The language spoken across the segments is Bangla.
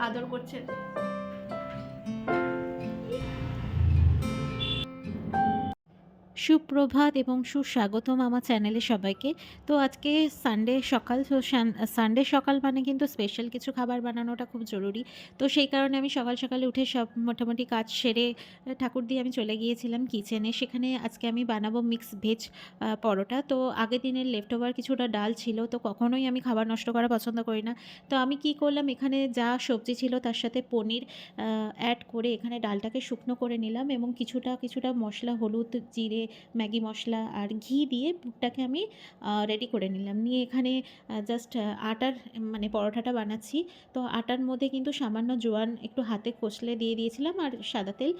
আদর করছে সুপ্রভাত এবং সুস্বাগতম আমার চ্যানেলে সবাইকে। তো আজকে সানডে সকাল, তো সানডে সকাল মানে কিন্তু স্পেশাল কিছু খাবার বানানোটা খুব জরুরি। তো সেই কারণে আমি সকাল সকালে উঠে সব মোটামুটি কাজ সেরে ঠাকুর দিয়ে আমি চলে গিয়েছিলাম কিচেনে সেখানে আজকে আমি বানাবো মিক্স ভেজ পরোটা। তো আগের দিনের লেফট ওভার কিছুটা ডাল ছিল, তো কখনোই আমি খাবার নষ্ট করা পছন্দ করি না। তো আমি কি করলাম, এখানে যা সবজি ছিল তার সাথে পনির অ্যাড করে এখানে ডালটাকে শুকনো করে নিলাম এবং কিছুটা কিছুটা মশলা, হলুদ, জিরে ম্যাগি মশলা আর ঘি দিয়ে পুরটাকে আমি রেডি করে নিলাম। নিয়ে এখানে জাস্ট আটার মানে পরোটাটা বানাচ্ছি। তো আটার মধ্যে কিন্তু সামান্য জোয়ান একটু হাতে কষলে দিয়ে দিয়েছিলাম আর সাদা তেল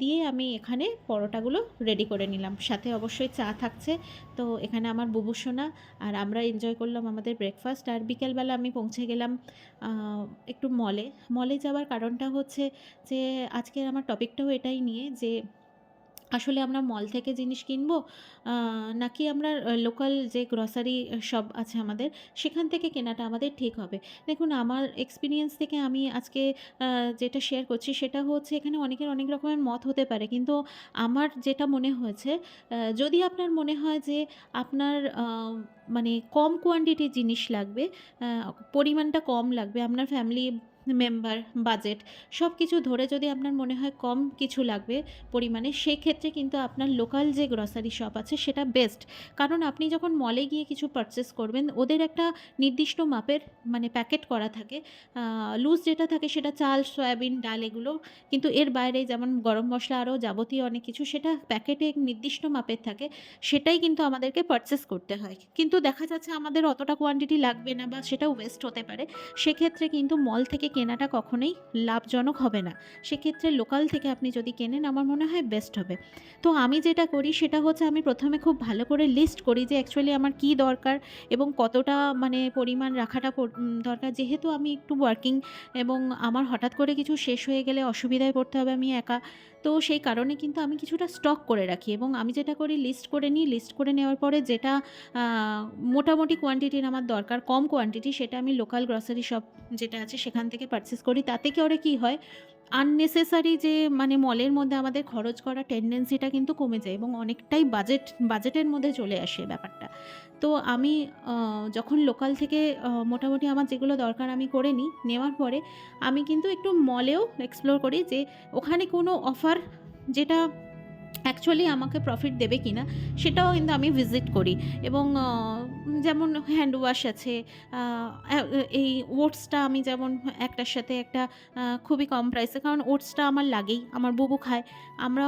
দিয়ে আমি এখানে পরোটাগুলো রেডি করে নিলাম। সাথে অবশ্যই চা থাকছে। তো এখানে আমার বুবু সোনা আর আমরা এনজয় করলাম আমাদের ব্রেকফাস্ট আর বিকেলবেলা আমি পৌঁছে গেলাম একটু মলে মলে যাওয়ার কারণটা হচ্ছে যে, আজকের আমার টপিকটাও এটাই নিয়ে যে আসলে আমরা মল থেকে জিনিস কিনবো নাকি আমরা লোকাল যে গ্রসারি শপ আছে আমাদের, সেখান থেকে কেনাটা আমাদের ঠিক হবে। দেখুন, আমার এক্সপিরিয়েন্স থেকে আমি আজকে যেটা শেয়ার করছি সেটা হচ্ছে এখানে অনেকের অনেক রকমের মত হতে পারে। কিন্তু আমার যেটা মনে হয়েছে যদি আপনার মনে হয় যে আপনার মানে কম কোয়ান্টিটির জিনিস লাগবে পরিমাণটা কম লাগবে, আপনার ফ্যামিলি মেম্বার বাজেট সব কিছু ধরে যদি আপনার মনে হয় কম কিছু লাগবে পরিমাণে, সেক্ষেত্রে কিন্তু আপনার লোকাল যে গ্রসারি শপ আছে সেটা বেস্ট কারণ আপনি যখন মলে গিয়ে কিছু পারচেস করবেন, ওদের একটা নির্দিষ্ট মাপের মানে প্যাকেট করা থাকে। লুজ যেটা থাকে সেটা চাল, সয়াবিন, ডাল এগুলো কিন্তু এর বাইরে যেমন গরম মশলা আরও যাবতীয় অনেক কিছু সেটা প্যাকেটে নির্দিষ্ট মাপের থাকে, সেটাই কিন্তু আমাদেরকে পারচেস করতে হয়। কিন্তু দেখা যাচ্ছে আমাদের অতটা কোয়ান্টিটি লাগবে না বা সেটা ওয়েস্ট হতে পারে। সেক্ষেত্রে কিন্তু মল থেকে কেনাটা কখনোই লাভজনক হবে না। সেক্ষেত্রে লোকাল থেকে আপনি যদি কেনেন, আমার মনে হয় বেস্ট হবে। তো আমি যেটা করি, সেটা হচ্ছে আমি প্রথমে খুব ভালো করে লিস্ট করি যে অ্যাকচুয়ালি আমার কী দরকার এবং কতটা মানে পরিমাণ রাখাটা দরকার। যেহেতু আমি একটু ওয়ার্কিং এবং আমার হঠাৎ করে কিছু শেষ হয়ে গেলে অসুবিধায় পড়তে হবে আমি একা, তো সেই কারণে কিন্তু আমি কিছুটা স্টক করে রাখি এবং আমি যেটা করি লিস্ট করে নিই। লিস্ট করে নেওয়ার পরে যেটা মোটামুটি কোয়ান্টিটির আমার দরকার, কম কোয়ান্টিটি সেটা আমি লোকাল গ্রসারি শপ যেটা আছে, সেখান থেকে পারচেস করি, তাতে কি করে কি হয়? আননেসেসারি যে মানে মলের মধ্যে আমাদের খরচ করা টেন্ডেন্সিটা কিন্তু কমে যায় এবং অনেকটাই বাজেট বাজেটের মধ্যে চলে আসে ব্যাপারটা। তো আমি যখন লোকাল থেকে মোটামুটি আমার যেগুলো দরকার আমি করে নিই, নেওয়ার পরে আমি কিন্তু একটু মলেও এক্সপ্লোর করি যে ওখানে কোনো অফার যেটা অ্যাকচুয়ালি আমাকে প্রফিট দেবে কি না সেটাও কিন্তু আমি ভিজিট করি। এবং যেমন হ্যান্ড ওয়াশ আছে এই ওটসটা আমি যেমন একটার সাথে একটা খুবই কম প্রাইসে কারণ ওটসটা আমার লাগেই, আমার বুবু খায় আমরা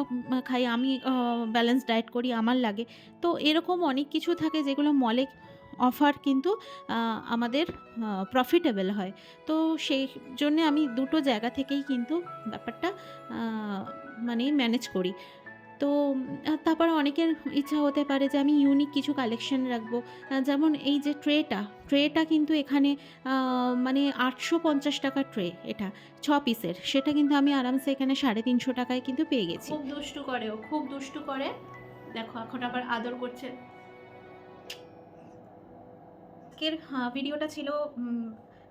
খাই, আমি ব্যালেন্স ডায়েট করি, আমার লাগে। তো এরকম অনেক কিছু থাকে যেগুলো মলে অফার কিন্তু আমাদের প্রফিটেবল হয়। তো সেই জন্যে আমি দুটো জায়গা থেকেই কিন্তু ব্যাপারটা মানে ম্যানেজ করি। তো তারপরে অনেকের ইচ্ছা হতে পারে যে আমি ইউনিক কিছু কালেকশন রাখব। যেমন এই যে ট্রেটা ট্রেটা কিন্তু এখানে মানে আটশো পঞ্চাশ টাকা ট্রে এটা, ছ পিসের সেটা কিন্তু আমি আরামসে এখানে সাড়ে তিনশো টাকায় কিন্তু পেয়ে গেছি। খুব দুষ্টু করে ও, খুব দুষ্টু করে। দেখো, এখন আবার আদর করছে। আজকের ভিডিওটা ছিল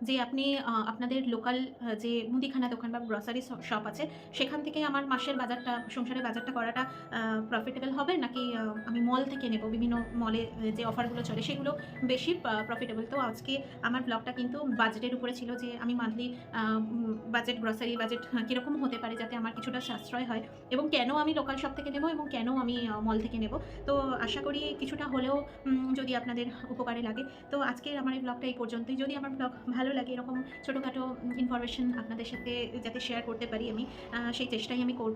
যে আপনি আপনাদের লোকাল যে মুদিখানা দোকান বা গ্রসারি শপ আছে, সেখান থেকে আমার মাসের বাজারটা, সংসারের বাজারটা করাটা প্রফিটেবল হবে? নাকি আমি মল থেকে নেব? বিভিন্ন মলে যে অফারগুলো চলে, সেগুলো বেশি প্রফিটেবল তো আজকে আমার ব্লগটা কিন্তু বাজেটের উপরে ছিল যে, আমি মান্থলি বাজেট গ্রসারি বাজেট কীরকম হতে পারে যাতে আমার কিছুটা সাশ্রয় হয়? এবং কেন আমি লোকাল শপ থেকে নেব এবং কেন আমি মল থেকে নেব? তো আশা করি কিছুটা হলেও যদি আপনাদের উপকারে লাগে। তো আজকের আমার এই ব্লগটা এই পর্যন্তই। যদি আমার ব্লগ ভালো লাগে এরকম ছোটোখাটো ইনফরমেশন আপনাদের সাথে যাতে শেয়ার করতে পারি আমি সেই চেষ্টাই আমি করব।